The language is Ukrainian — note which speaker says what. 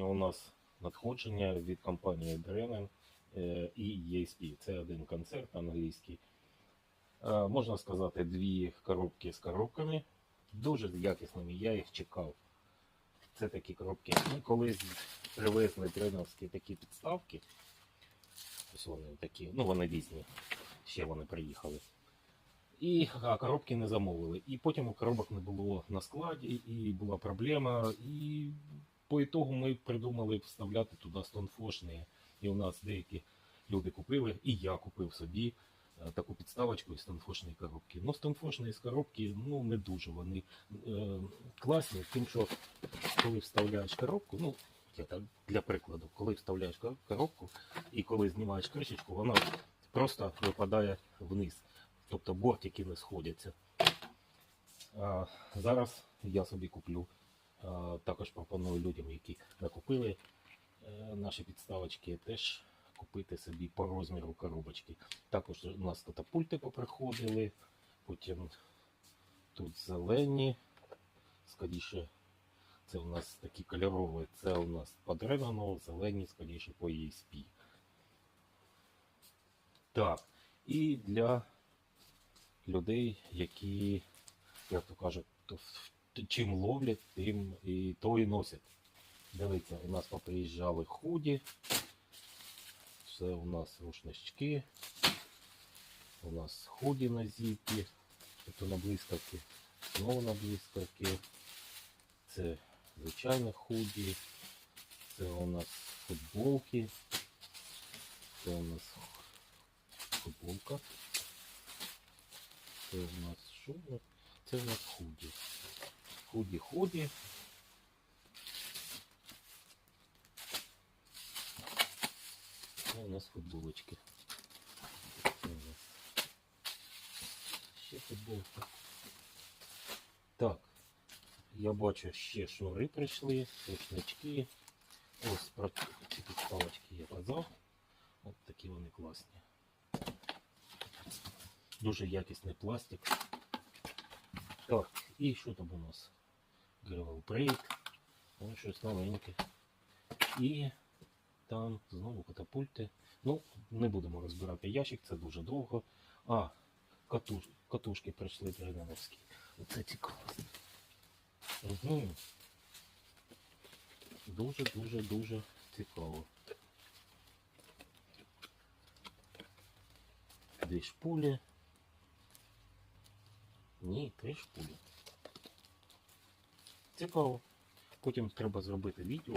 Speaker 1: Сьогодні у нас надходження від компанії Drennan е, і ESP. Це один концерт англійський. Е, Можна сказати, дві коробки з коробками. Дуже якісними, я їх чекав. Це такі коробки. Ми колись привезли дреновські такі підставки. Ось вони такі, ну вони різні. Ще вони приїхали. І а, коробки не замовили. І потім у коробок не було на складі, і була проблема. І по ітогу ми придумали вставляти туди стонфошні. І у нас деякі люди купили, і я купив собі е, таку підставочку із стонфошної коробки. Ну, стонфошні з коробки ну, не дуже вони е, класні, тим, що коли вставляєш коробку, ну, я так для прикладу, коли вставляєш коробку і коли знімаєш кришечку, вона просто випадає вниз. Тобто бортики не сходяться. А, зараз я собі куплю. Також пропоную людям, які накупили е, наші підставочки, теж купити собі по розміру коробочки. Також у нас катапульти поприходили, потім тут зелені, скоріше, це у нас такі кольорові, це у нас по Древану, зелені, скоріше по ESP. Так, і для людей, які, як то кажуть, в- чим ловлять, тим і то і носять. Дивіться, у нас поприїжджали худі, це у нас рушнички, у нас худі на зіпі, тобто на блискавки, знову на блискавки, це звичайне худі, це у нас футболки, це у нас футболка. Це у нас що? Це у нас худі. Худі, худі. Це у нас футболочки. Це у нас ще футболка. Так. Я бачу, ще шнури прийшли, рушнички. Ось про ці підставочки я казав. От такі вони класні. Дуже якісний пластик. Так, І що там у нас? Gravel Break. Ось щось новеньке. І там знову катапульти. Ну, не будемо розбирати ящик, це дуже довго. А, катуш, катушки прийшли Дренановські. Оце цікаво. Угу. Дуже, дуже, дуже цікаво. Дві шпулі. Ні, три шпулі. Цікаво. Потім треба зробити відео,